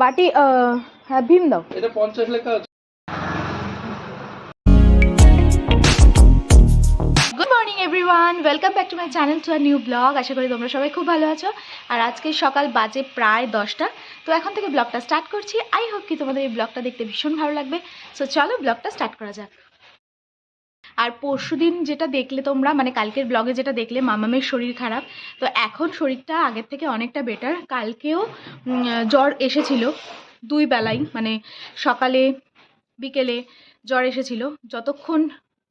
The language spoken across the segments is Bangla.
বাটি হ্যাঁ ভীম দাও। এটা পঞ্চাশ লেখা আছে। Good morning everyone welcome back to my channel to a new blog আশা করি তোমরা সবাই খুব ভালো আছো। আর আজকে সকাল বাজে প্রায় দশটা। তো এখন থেকে ব্লগটা স্টার্ট করছি। আই হোপ কি তোমাদের এই ব্লগটা দেখতে ভীষণ ভালো লাগবে। সো চলো ব্লগটা স্টার্ট করা যাক। আর পরশুদিন যেটা দেখলে তোমরা মানে কালকের ব্লগে যেটা দেখলে, মামামের শরীর খারাপ, তো এখন শরীরটা আগের থেকে অনেকটা বেটার কালকেও জ্বর এসেছিল দুই বেলাই মানে সকালে, বিকেলে জ্বর এসেছিল। যতক্ষণ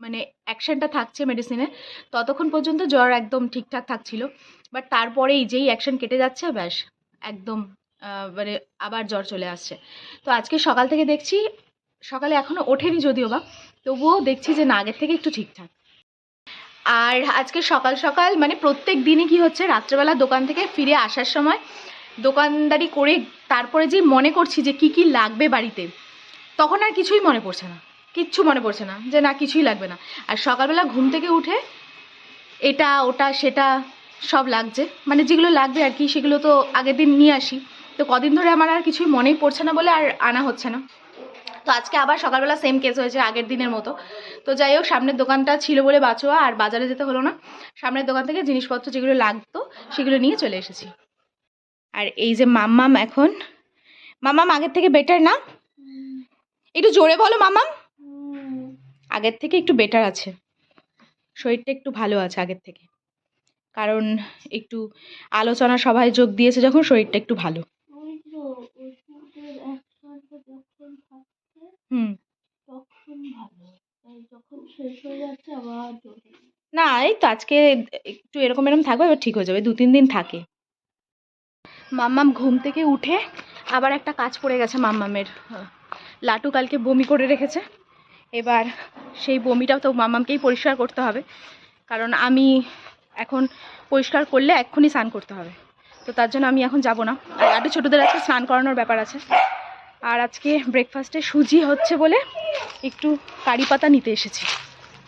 মানে অ্যাকশনটা থাকছে মেডিসিনে ততক্ষণ পর্যন্ত জ্বর একদম ঠিকঠাক থাকছিল। বাট তারপরেই যেই অ্যাকশন কেটে যাচ্ছে, ব্যাস, একদম মানে আবার জ্বর চলে আসছে। তো আজকে সকাল থেকে দেখছি, সকালে এখনও ওঠেনি যদিও বা তবুও দেখছি যে না আগের থেকে একটু ঠিকঠাক। আর আজকে সকাল সকাল মানে প্রত্যেক দিনই কি হচ্ছে, রাত্রেবেলা দোকান থেকে ফিরে আসার সময় দোকানদারি করে তারপরে যে মনে করছি যে কি কি লাগবে বাড়িতে, তখন আর কিছুই মনে পড়ছে না। কিচ্ছু মনে পড়ছে না যে না, কিছুই লাগবে না। আর সকালবেলা ঘুম থেকে উঠে এটা, ওটা, সেটা সব লাগছে। মানে যেগুলো লাগবে আর কি, সেগুলো তো আগের দিন নিয়ে আসি। তো কদিন ধরে আমার আর কিছুই মনেই পড়ছে না বলে আর আনা হচ্ছে না। তো আজকে আবার সকালবেলা সেম কেস হয়েছে আগের দিনের মতো। তো যাই হোক, সামনের দোকানটা ছিল বলে বাঁচোয়া আর বাজারে যেতে হলো না। সামনের দোকান থেকে জিনিসপত্র যেগুলো লাগতো, সেগুলো নিয়ে চলে এসেছি। আর এই যে মাম্মাম এখন, মাম্মাম আগের থেকে বেটার না? একটু জোরে বলো মামাম আগের থেকে একটু বেটার আছে। শরীরটা একটু ভালো আছে আগের থেকে। কারণ একটু আলোচনা সভায় যোগ দিয়েছে যখন, শরীরটা একটু ভালো ওই তো ওষুধের একসাথে যখন থাকছে হুম। তখন ভালো তাই যখন শেষ হয়ে যাচ্ছে আবার জ্বরে না এই তো আজকে একটু এরকম এরকম থাকবে এবার ঠিক হয়ে যাবে দু তিন দিন থাকে। মাম্মাম ঘুম থেকে উঠে আবার একটা কাজ পড়ে গেছে মাম্মামের লাটু কালকে বমি করে রেখেছে। এবার সেই বমিটাও তো মাম্মামকেই পরিষ্কার করতে হবে কারণ আমি এখন পরিষ্কার করলে এক্ষুনি স্নান করতে হবে। তো তার জন্য আমি এখন যাব না। আর লাটু ছোটোদের আজকে স্নান করানোর ব্যাপার আছে। আর আজকে ব্রেকফাস্টে সুজি হচ্ছে বলে একটু কারি পাতা নিতে এসেছি।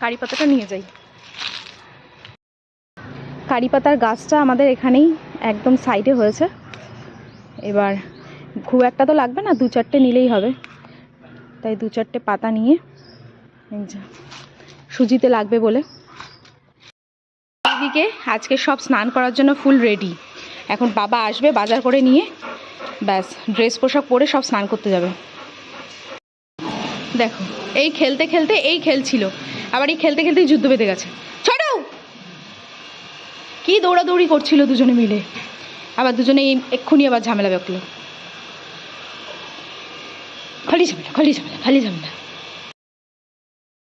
কারি পাতাটা নিয়ে যাই। কারি পাতার গাছটা আমাদের এখানেই একদম সাইডে হয়েছে। এবার খুব একটা তো লাগবে না দু চারটে নিলেই হবে। তাই দু চারটে পাতা নিয়ে সুজিতে লাগবে বলে। এইদিকে আজকে সব স্নান করার জন্য ফুল রেডি এখন বাবা আসবে বাজার করে নিয়ে। ব্যাস, ড্রেস পোশাক পরে সব স্নান করতে যাবে। দেখো, এই খেলতে খেলতে এই খেলছিল আবার এই খেলতে খেলতেই যুদ্ধ বেঁধে গেছে। ছোট কি দৌড়াদৌড়ি করছিল দুজনে মিলে। আবার দুজনে এক্ষুনি আবার ঝামেলা বেঁকলো। খালি ঝামেলা খালি ঝামেলা খালি ঝামেলা।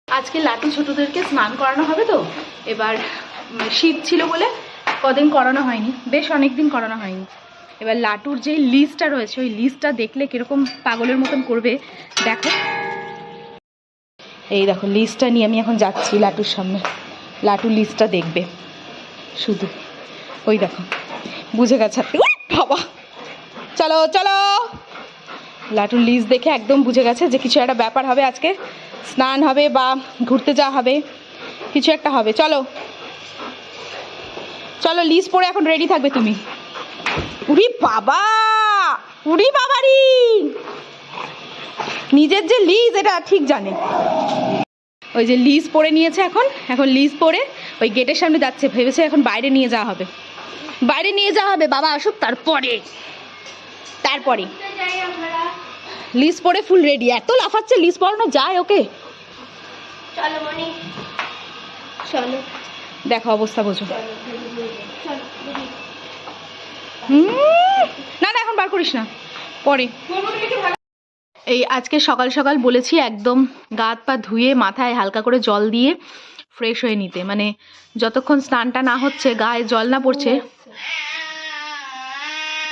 আজকে লাটু ছোটদেরকে স্নান করানো হবে তো? এবার শীত ছিল বলে কদিন করানো হয়নি। বেশ অনেক দিন করানো হয়নি। এবার লাটুর যে লিস্টটা রয়েছে, ওই লিস্টটা দেখলে কীরকম পাগলের মতন করবে, দেখো। এই দেখো লিস্টটা নিয়ে আমি এখন যাচ্ছি লাটুর সামনে। লাটু লিস্টটা দেখবে, শুধু। ওই দেখো, বুঝে গেছে। বাবা! চলো চলো! লাটুর লিস্ট দেখে একদম বুঝে গেছে যে কিছু একটা ব্যাপার হবে আজকে। স্নান হবে বা ঘুরতে যাওয়া হবে, কিছু একটা হবে। চলো। চলো লিস্ট পরে এখন রেডি থাকবে তুমি। বাবা! উরি বাবারি! নিজের যে লিজ এটা ঠিক জানে। ওই যে লিজ পরে নিয়েছে এখন এখন লিজ পরে ওই গেটের সামনে যাচ্ছে ভেবেছে এখন বাইরে নিয়ে যাওয়া হবে। বাইরে নিয়ে যাওয়া হবে বাবা আসুক তারপরে। তারপরে। যাই আমরা লিস্ট পরে ফুল রেডি এত লাফাচ্ছে লিস্ট পড়ানো যায় ওকে। চলো চলো দেখো অবস্থা বোঝো। চলো না না এখন বার করিস না। পরে। এই আজকে সকাল সকাল বলেছি একদম গা হাত পা ধুয়ে মাথায় হালকা করে জল দিয়ে ফ্রেশ হয়ে নিতে। মানে যতক্ষণ স্নানটা না হচ্ছে গায়ে জল না পড়ছে।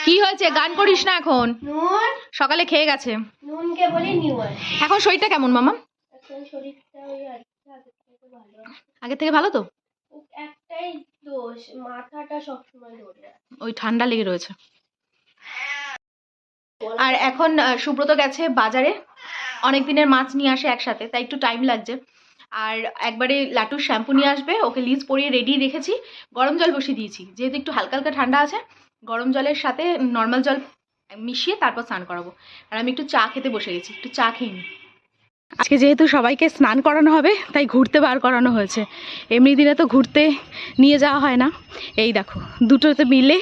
কি হয়েছে? গান করিস না এখন। সকালে খেয়ে গেছে। এখন শরীরটা কেমন মামা? আগে থেকে ভালো তো? একটাই দোষ মাথাটা সবসময় ধরে ওই ঠান্ডা লেগে রয়েছে। আর এখন সুব্রত গেছে বাজারে। অনেক দিনের মাছ নিয়ে আসে একসাথে তাই একটু টাইম লাগছে। আর একবারে লাটুর শ্যাম্পু নিয়ে আসবে ওকে লিজ পরিয়ে রেডি রেখেছি। গরম জল বসিয়ে দিয়েছি যেহেতু একটু হালকা হালকা ঠান্ডা আছে গরম জলের সাথে নর্মাল জল মিশিয়ে তারপর স্নান করাবো। আর আমি একটু চা খেতে বসে গেছি একটু চা খেয়ে নিই। আজকে যেহেতু সবাইকে স্নান করানো হবে তাই ঘুরতে বার করানো হয়েছে। এমনি দিনে তো ঘুরতে নিয়ে যাওয়া হয় না। এই দেখো দুটোতে মিলে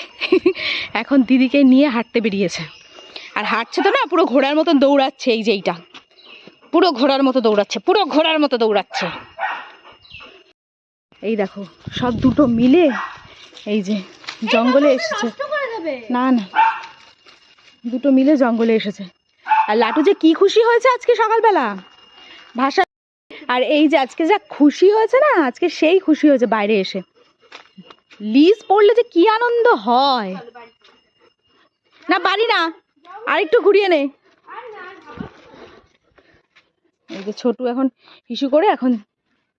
এখন দিদিকে নিয়ে হাঁটতে বেরিয়েছে। আর হাঁটছে তো না পুরো ঘোড়ার মতন দৌড়াচ্ছে এই যে এইটা। পুরো ঘোড়ার মতো দৌড়াচ্ছে পুরো ঘোড়ার মতো দৌড়াচ্ছে। এই দেখো সব দুটো মিলে এই যে জঙ্গলে এসেছে। না না। দুটো মিলে জঙ্গলে এসেছে। আর লাটু যে কি খুশি হয়েছে আজকে সকালবেলা? ভাষা। আর এই যে আজকে যা খুশি হয়েছে না আজকে সেই খুশি হয়েছে বাইরে এসে। লিজ পড়লে যে কি আনন্দ হয়। না বাড়ি না। আর একটু ঘুরিয়ে নে। এই যে ছোটু এখন হিসু করে এখন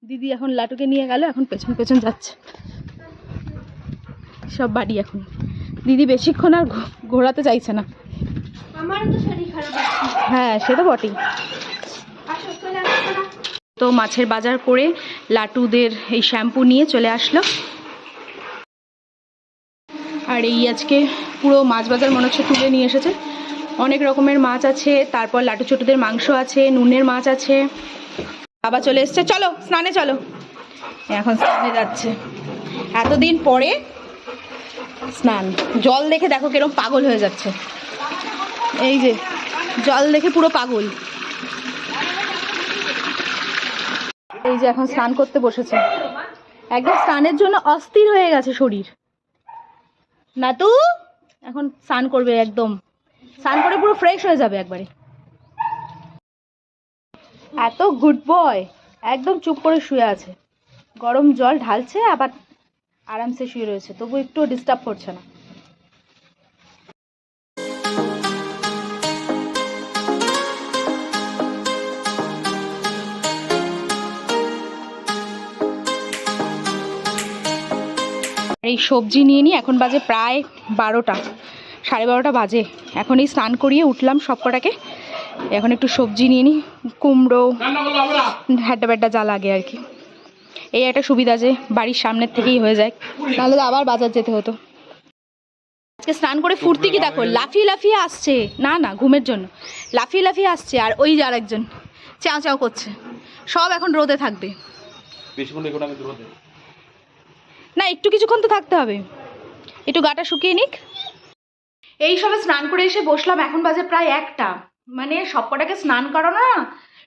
দিদি এখন লাটুকে নিয়ে গেল এখন পেছন পেছন যাচ্ছে। সব বাড়ি এখন। দিদি বেশিক্ষণ আর ঘোরাতে চাইছে না। আমার তো শরীর খারাপ হ্যাঁ সে তো বটেই। তো মাছের বাজার করে লাটুদের এই শ্যাম্পু নিয়ে চলে আসলো। আর এই আজকে পুরো মাছ বাজার মনে হচ্ছে তুলে নিয়ে এসেছে। অনেক রকমের মাছ আছে, তারপর লাটু ছোটদের মাংস আছে, নুনের মাছ আছে। বাবা চলে এসছে। চলো, স্নানে চলো। এখন স্নানে যাচ্ছে। এতদিন পরে স্নান। জল দেখে দেখো কিরম পাগল হয়ে যাচ্ছে। এই যে, জল দেখে পুরো পাগল। এই যে এখন স্নান করতে বসেছে। একদম স্নানের জন্য অস্থির হয়ে গেছে শরীর। না তু এখন স্নান করবে একদম। স্নান করে পুরো ফ্রেশ হয়ে যাবে একবারে। এত গুড বয় একদম চুপ করে শুয়ে আছে। গরম জল ঢালছে, আবার আরামসে শুয়ে রয়েছে। তবু একটু ডিস্টার্ব করছে না। আর এই সবজি নিয়ে নিই। এখন বাজে প্রায় বারোটা, সাড়ে বারোটা বাজে। এখন এই স্নান করিয়ে উঠলাম সব কটাকে এখন একটু সবজি নিয়ে নিই, কুমড়ো, হ্যাড্ডা ব্যাড্ডা যা লাগে আর কি। এই একটা সুবিধা যে বাড়ির সামনের থেকেই হয়ে যায়। নাহলে আবার বাজার যেতে হতো। আজকে স্নান করে ফুর্তি কি দেখো? লাফিয়ে লাফিয়ে আসছে। না না, ঘুমের জন্য। লাফিয়ে লাফিয়ে আসছে আর ওই যে আরেকজন চাও চাও করছে। সব এখন রোদে থাকবে বেশিক্ষণ এগোনো আমি দূরতে না, একটু কিছুক্ষণ তো থাকতে হবে। একটু গাটা শুকিয়ে নিক। এই সবে স্নান করে এসে বসলাম, এখন বাজে প্রায় একটা। মানে সব কটাকে স্নান করানো না।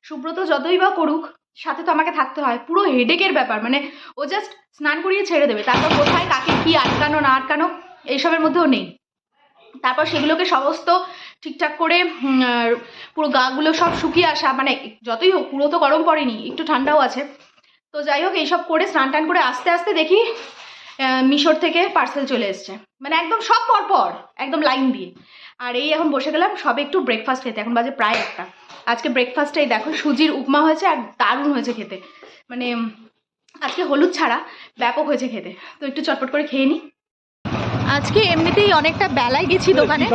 সুব্রত যতই বা করুক, সাথে তো আমাকে থাকতে হয়। পুরো হেডেকের ব্যাপার। মানে ও জাস্ট স্নান করিয়ে ছেড়ে দেবে। তারপর কোথায় কাকে কি আটকানো, না আটকানো এইসবের মধ্যেও নেই। তারপর সেগুলোকে সমস্ত ঠিকঠাক করে পুরো গাগুলো সব শুকিয়ে আসা মানে যতই হোক, পুরো তো গরম পড়েনি, একটু ঠান্ডাও আছে। তো যাই হোক, এইসব করে স্নান টান করে আস্তে আস্তে দেখি মিশোর থেকে পার্সেল চলে এসছে। মানে একদম সব পরপর পর, একদম লাইন দিয়ে। আর এই এখন বসে গেলাম, সবে একটু ব্রেকফাস্ট খেতে। এখন বাজে প্রায় একটা। আজকে ব্রেকফাস্টে এই দেখো, সুজির উপমা হয়েছে আর দারুণ হয়েছে খেতে। মানে আজকে হলুদ ছাড়া ব্যাপক হয়েছে খেতে। তো একটু চটপট করে খেয়ে নিই আজকে এমনিতেই অনেকটা বেলায় গেছি দোকানে?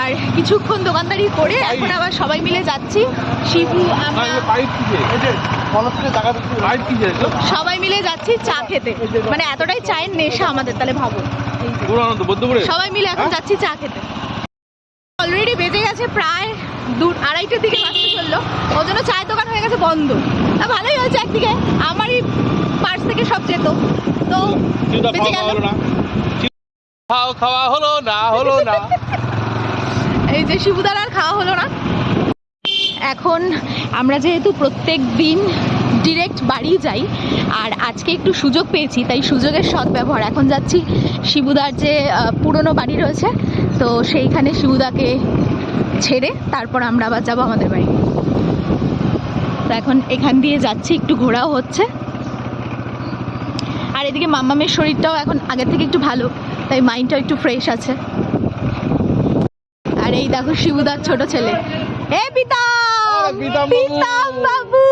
আর কিছুক্ষণ দোকানদারি করে এখন আবার সবাই মিলে যাচ্ছি। শিবু আমরা? সবাই মিলে যাচ্ছি চা খেতে। মানে এতটাই চায়ের নেশা আমাদের তাহলে ভাবো। সবাই মিলে এখন যাচ্ছি চা খেতে। অলরেডি বেজে গেছে প্রায় দু আড়াইটার দিকে বাজতে চলল। ওই জন্য চায়ের দোকান হয়ে গেছে বন্ধ। তা ভালোই হয়েছে একদিকে। আমারই পার্স থেকে সব যেত। তো বেঁচে গেল। না খাওয়া হলো না হলো না। এই যে শিবুদার আর খাওয়া হলো না। এখন আমরা যেহেতু প্রত্যেক দিন ডিরেক্ট বাড়ি যাই, আর আজকে একটু সুযোগ পেয়েছি, তাই সুযোগের সদ্ব্যবহার। এখন যাচ্ছি শিবুদার যে পুরনো বাড়ি রয়েছে, তো সেইখানে শিবুদাকে ছেড়ে তারপর আমরা আবার যাব আমাদের বাড়ি। তো এখন এখান দিয়ে যাচ্ছি, একটু ঘোরাও হচ্ছে। আর এদিকে মাম্মামের শরীরটাও এখন আগের থেকে একটু ভালো তাই মাইন্ডটাও একটু ফ্রেশ আছে। আর এই দেখো শিবুদার ছোট ছেলে। এ পিতা পিতাম বাবু।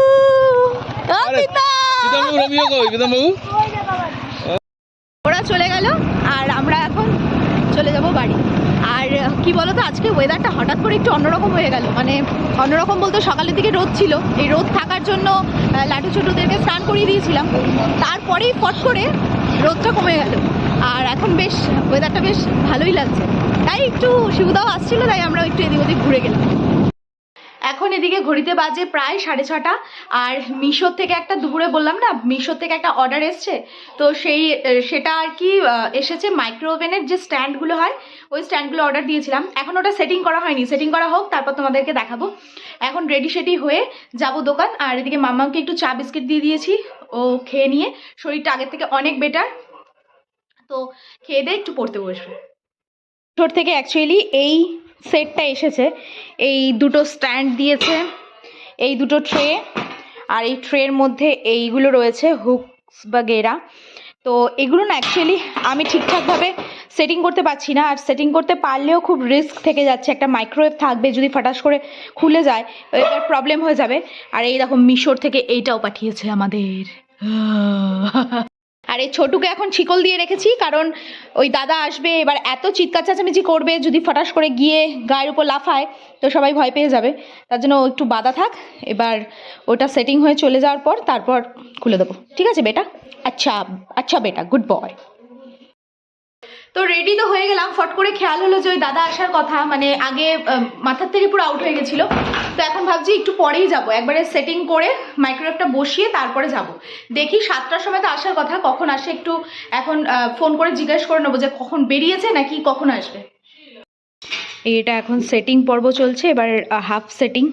ওরা চলে গেল আর আমরা এখন চলে যাব বাড়ি। আর কি বলো তো আজকে ওয়েদারটা হঠাৎ করে একটু অন্যরকম হয়ে গেল। মানে অন্যরকম বলতে সকালের দিকে রোদ ছিল। এই রোদ থাকার জন্য লাটু ছোটুদেরকে স্নান করিয়ে দিয়েছিলাম। তারপরেই ফট করে রোদটা কমে গেল। আর এখন বেশ ওয়েদারটা বেশ ভালোই লাগছে। তাই একটু শিবুদাও আসছিল, তাই আমরা একটু এদিক ওদিক ঘুরে গেলাম। এখন এদিকে ঘড়িতে বাজে প্রায় সাড়ে ছটা। আর মিশোর থেকে একটা দুপুরে বললাম না, মিশোর থেকে একটা অর্ডার এসছে। তো সেই, সেটা আর কি এসেছে মাইক্রো ওভেনের যে স্ট্যান্ডগুলো হয়, ওই স্ট্যান্ডগুলো অর্ডার দিয়েছিলাম। এখন ওটা সেটিং করা হয়নি। সেটিং করা হোক, তারপর তোমাদেরকে দেখাবো। এখন রেডি সেটি হয়ে যাব দোকান। আর এদিকে মামাকে একটু চা বিস্কিট দিয়ে দিয়েছি, ও খেয়ে নিয়ে। শরীরটা আগের থেকে অনেক বেটার তো খেয়ে দিয়ে একটু পড়তে বসবে। ছোট থেকে অ্যাকচুয়ালি এই সেটটা এসেছে। এই দুটো স্ট্যান্ড দিয়েছে, এই দুটো ট্রে, আর এই ট্রের মধ্যে এইগুলো রয়েছে, হুকস বা গেরা। তো এগুলো না অ্যাকচুয়ালি আমি ঠিকঠাকভাবে সেটিং করতে পারছি না, আর সেটিং করতে পারলেও খুব রিস্ক থেকে যাচ্ছে। একটা মাইক্রোওয়েভ থাকবে, যদি ফটাস করে খুলে যায় এটার প্রবলেম হয়ে যাবে। আর এই দেখো মিশোর থেকে এইটাও পাঠিয়েছে আমাদের। আর এই ছোটুকে এখন ছিকল দিয়ে রেখেছি, কারণ ওই দাদা আসবে, এবার এত চিৎকার চেঁচামেচি করবে, যদি ফটাস করে গিয়ে গায়ের উপর লাফায়, তো সবাই ভয় পেয়ে যাবে। তার জন্য একটু বাধা থাক, এবার ওটা সেটিং হয়ে চলে যাওয়ার পর তারপর খুলে দেবো। ঠিক আছে, বেটা? আচ্ছা আচ্ছা বেটা গুড বয় তো রেডি তো হয়ে গেলাম। ফট করে খেয়াল হলো যে ওই দাদা আসার কথা। মানে আগে মাথার থেকে পুরো আউট হয়ে গেছিল। তো এখন ভাবছি একটু পরেই যাব। একবারে সেটিং করে মাইক্রোওয়েভটা বসিয়ে তারপরে যাব। দেখি সাতটার সময় তো আসার কথা। কখন আসে একটু এখন ফোন করে জিজ্ঞেস করে নেব যে কখন বেরিয়েছে নাকি কখন আসবে। এটা এখন সেটিং পর্ব চলছে। এবার হাফ সেটিং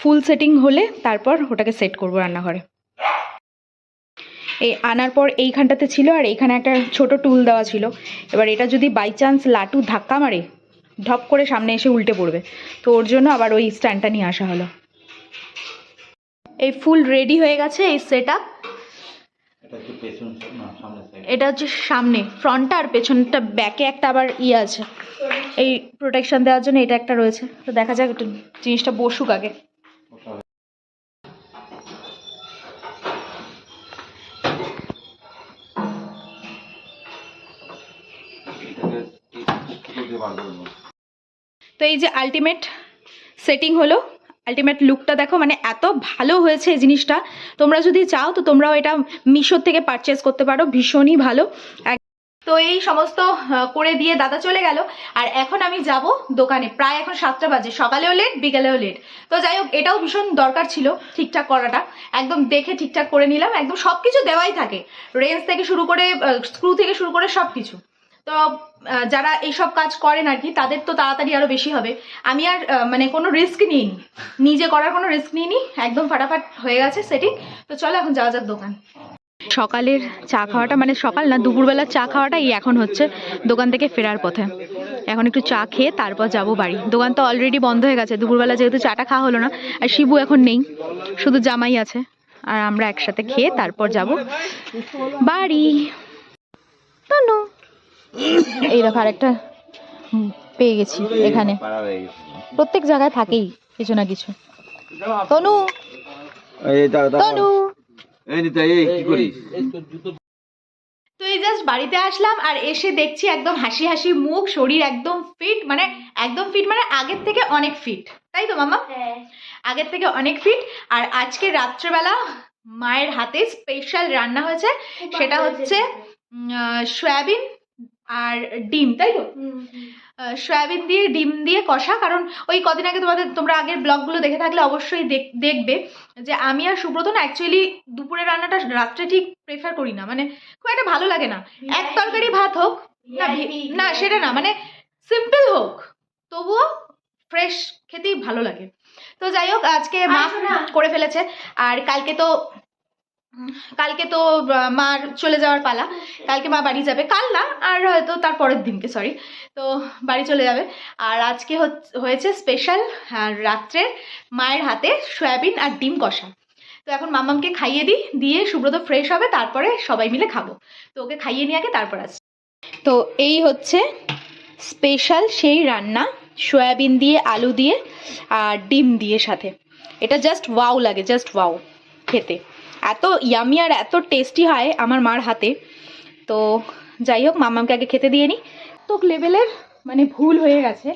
ফুল সেটিং হলে তারপর ওটাকে সেট করব রান্নাঘরে। এই আনার পর এইখানটাতে ছিল আর এইখানে একটা ছোট টুল দেওয়া ছিল। এবার এটা যদি বাই চান্স লাটু ধাক্কা মারে ঢপ করে সামনে এসে উল্টে পড়বে। তো ওর জন্য আবার ওই স্ট্যান্ডটা নিয়ে আসা হলো। এই ফুল রেডি হয়ে গেছে এই সেট এটা হচ্ছে সামনে সাইড এটা হচ্ছে সামনে ফ্রন্টটা আর পেছনটা ব্যাকে একটা আবার ইয়ে আছে। এই প্রোটেকশন দেওয়ার জন্য এটা একটা রয়েছে। তো দেখা যাক একটু জিনিসটা বসুক আগে। তো এই যে আলটিমেট সেটিং হলো আলটিমেট লুকটা দেখো মানে এত ভালো হয়েছে এই জিনিসটা। তোমরা যদি চাও তো তোমরাও এটা মিশোর থেকে পারচেস করতে পারো, ভীষণই ভালো। তো এই সমস্ত করে দিয়ে দাদা চলে গেল। আর এখন আমি যাব দোকানে, প্রায় এখন সাতটা বাজে, সকালেও লেট বিকালেও লেট তো যাই হোক, এটাও ভীষণ দরকার ছিল ঠিকঠাক করাটা। একদম দেখে ঠিকঠাক করে নিলাম, একদম সব কিছু দেওয়াই থাকে। রেঞ্জ থেকে শুরু করে স্ক্রু থেকে শুরু করে সব কিছু তো যারা এইসব কাজ করেন আর কি তাদের তো তাড়াতাড়ি আরও বেশি হবে। আমি আর মানে কোনো রিস্ক নিইনি। নিজে করার কোনো রিস্ক নিইনি। একদম ফাটাফাট হয়ে গেছে সেটিং তো চলো এখন যাওয়া যাক দোকান। সকালের চা খাওয়াটা মানে সকাল না দুপুরবেলার চা খাওয়াটাই এখন হচ্ছে দোকান থেকে ফেরার পথে। এখন একটু চা খেয়ে তারপর যাব বাড়ি। দোকান তো অলরেডি বন্ধ হয়ে গেছে। দুপুরবেলা যেহেতু চাটা খাওয়া হলো না আর শিবু এখন নেই। শুধু জামাই আছে। আর আমরা একসাথে খেয়ে তারপর যাব বাড়ি। এই দেখো আরেকটা পেয়ে গেছি এখানে। প্রত্যেক জায়গায় থাকেই কিছু না কিছু। তনু! তনু! এই নিতে এই তো এই জাস্ট বাড়িতে আসলাম আর এসে দেখছি একদম হাসি হাসি মুখ শরীর একদম ফিট মানে একদম ফিট মানে আগের থেকে অনেক ফিট তাই তো মামা হ্যাঁ। আগের থেকে অনেক ফিট আর আজকে রাত্রেবেলা মায়ের হাতে স্পেশাল রান্না হয়েছে। সেটা হচ্ছে সয়াবিন আর ডিম তাই তো? সয়াবিন দিয়ে ডিম দিয়ে কষা কারণ ওই কদিন আগে তোমাদের তোমরা আগের ব্লগগুলো দেখে থাকলে অবশ্যই দেখ- দেখবে যে আমি আর সুব্রত না অ্যাকচুয়ালি দুপুরের রান্নাটা রাত্রে ঠিক প্রেফার করি না। মানে খুব একটা ভালো লাগে না। এক তরকারি ভাত হোক না না সেটা না মানে সিম্পল হোক তবুও ফ্রেশ খেতেই ভালো লাগে। তো যাই হোক আজকে মা। করে ফেলেছে আর কালকে তো কালকে তো মার চলে যাওয়ার পালা। কালকে মা বাড়ি যাবে। কাল না, আর হয়তো তার পরের দিনকে সরি তো বাড়ি চলে যাবে। আর আজকে হয়েছে স্পেশাল রাত্রে মায়ের হাতে সয়াবিন আর ডিম কষা। তো এখন মামামকে খাইয়ে দিই, দিয়ে সুব্রত ফ্রেশ হবে, তারপরে সবাই মিলে খাব। তো ওকে খাইয়ে নিয়ে আগে তারপর আসছি। তো এই হচ্ছে স্পেশাল সেই রান্না, সয়াবিন দিয়ে, আলু দিয়ে, আর ডিম দিয়ে সাথে। এটা জাস্ট ওয়াও লাগে জাস্ট ওয়াও খেতে। এত ইয়ামি আর এত টেস্টি হয় আমার মার হাতে। তো যাই হোক মামামকে আগে খেতে দিয়ে নিই তো লেভেলের মানে ভুল হয়ে গেছে।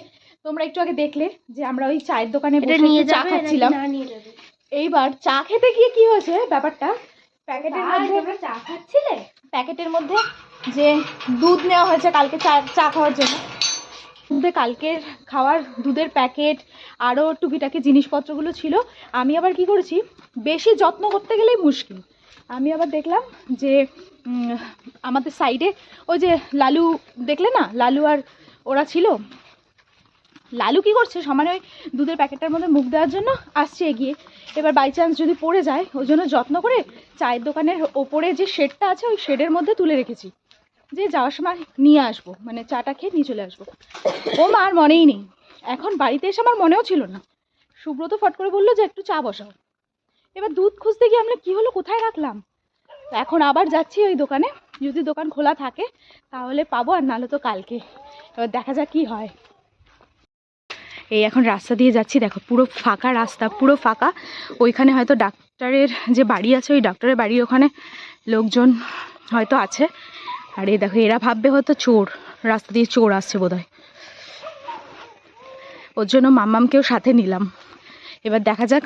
তোমরা একটু আগে দেখলে যে আমরা ওই চায়ের দোকানে বসে নিয়ে চা খাচ্ছিলাম। না এইবার চা খেতে গিয়ে কি হয়েছে ব্যাপারটা? প্যাকেটের মধ্যে চা খাচ্ছিলে? প্যাকেটের মধ্যে যে দুধ নেওয়া হয়েছে কালকে চা চা খাওয়ার জন্য। মধ্যে কালকের খাওয়ার দুধের প্যাকেট আরও টুকিটাকি জিনিসপত্রগুলো ছিল। আমি আবার কি করেছি, বেশি যত্ন করতে গেলেই মুশকিল। আমি আবার দেখলাম যে আমাদের সাইডে ওই যে লালু, দেখলে না? লালু আর ওরা ছিল। লালু কি করছে, সমানে ওই দুধের প্যাকেটটার মধ্যে মুখ দেওয়ার জন্য আসছে এগিয়ে। এবার বাই চান্স যদি পড়ে যায়, ওই জন্য যত্ন করে চায়ের দোকানের ওপরে যে শেডটা আছে, ওই শেডের মধ্যে তুলে রেখেছি। যে যাওয়ার সময় নিয়ে আসব মানে চাটা খেয়ে নিয়ে চলে আসব। ও মা আর মনেই নেই। এখন বাড়িতে এসে আমার মনেও ছিল না। সুব্রত ফট করে বলল যে একটু চা বসাও। এবার দুধ খুঁজতে গিয়ে আমরা কী হলো, কোথায় রাখলাম? এখন আবার যাচ্ছি ওই দোকানে। যদি দোকান খোলা থাকে, তাহলে পাবো আর নাহলে তো কালকে। এবার দেখা যাক কী হয়। এই এখন রাস্তা দিয়ে যাচ্ছি, দেখো পুরো ফাঁকা রাস্তা, পুরো ফাঁকা। ওইখানে হয়তো ডাক্তারের যে বাড়ি আছে, ওই ডাক্তারের বাড়ির ওখানে লোকজন হয়তো আছে। আর এই দেখো এরা ভাববে হয়তো চোর। রাস্তা দিয়ে চোর আসছে বোধহয়। ওর জন্য মাম্মামকেও সাথে নিলাম। এবার দেখা যাক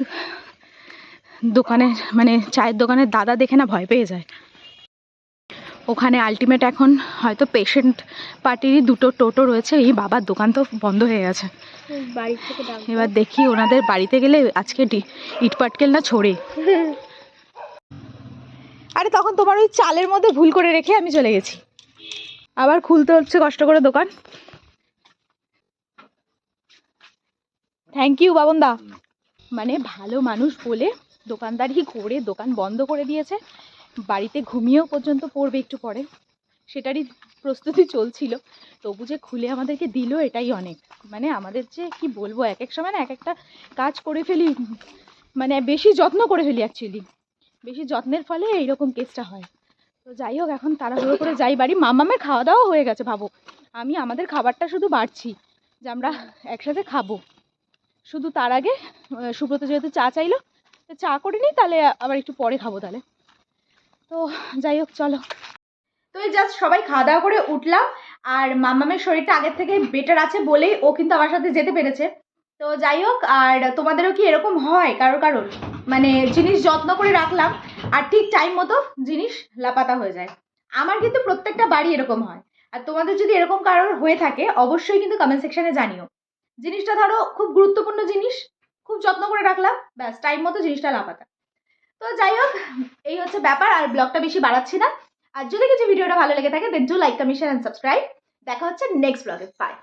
দোকানের মানে চায়ের দোকানের দাদা দেখে না ভয় পেয়ে যায়। ওখানে আলটিমেট এখন হয়তো পেশেন্ট পার্টিরই দুটো টোটো রয়েছে এই বাবার দোকান তো বন্ধ হয়ে গেছে। বাড়ি এবার দেখি ওনাদের বাড়িতে গেলে আজকে ইট পাটকেল না ছড়ে। আরে তখন তোমার ওই চালের মধ্যে ভুল করে রেখে আমি চলে গেছি। আবার খুলতে হচ্ছে কষ্ট করে দোকান। থ্যাংক ইউ বাবনদা। মানে ভালো মানুষ বলে দোকানদারি করে দোকান বন্ধ করে দিয়েছে। বাড়িতে ঘুমিয়েও পর্যন্ত পড়বে একটু পরে। সেটারই প্রস্তুতি চলছিল। তবু যে খুলে আমাদেরকে দিল এটাই অনেক। মানে আমাদের যে কি বলব, এক এক সময় না এক একটা কাজ করে ফেলি মানে বেশি যত্ন করে ফেলি অ্যাকচুয়ালি বেশি যত্নের ফলে এইরকম কেসটা হয়। তো যাই হোক, এখন তাড়াহুড়ো করে যাই বাড়ি। মামামের খাওয়া দাওয়া হয়ে গেছে ভাবো। আমি আমাদের খাবারটা শুধু বাড়ছি যে আমরা একসাথে খাব। শুধু তার আগে সুব্রত যেহেতু চা চাইলো, তো চা করে নিই, তাহলে আবার একটু পরে খাব তাহলে। তো যাই হোক, চলো। তো এই জাস্ট সবাই খাওয়া দাওয়া করে উঠলাম, আর মামামের শরীরটা আগের থেকে বেটার আছে বলেই ও কিন্তু আমার সাথে যেতে পেরেছে। তো যাই হোক আর তোমাদেরও কি এরকম হয় কারোর কারোর? মানে জিনিস যত্ন করে রাখলাম, আর ঠিক টাইম মতো জিনিস লাপাতা হয়ে যায়। আমার কিন্তু প্রত্যেকটা বাড়ি এরকম হয়। আর তোমাদের যদি এরকম কারোর হয়ে থাকে, অবশ্যই কিন্তু কমেন্ট সেকশনে জানিও। জিনিসটা ধরো খুব গুরুত্বপূর্ণ জিনিস, খুব যত্ন করে রাখলাম, ব্যাস টাইম মতো জিনিসটা লাপাতা। তো যাই হোক এই হচ্ছে ব্যাপার, আর ব্লগটা বেশি বাড়াচ্ছি না। আর যদি কিছু ভিডিওটা ভালো লেগে থাকে then do like comment and subscribe দেখা হচ্ছে নেক্সট ব্লগে বাই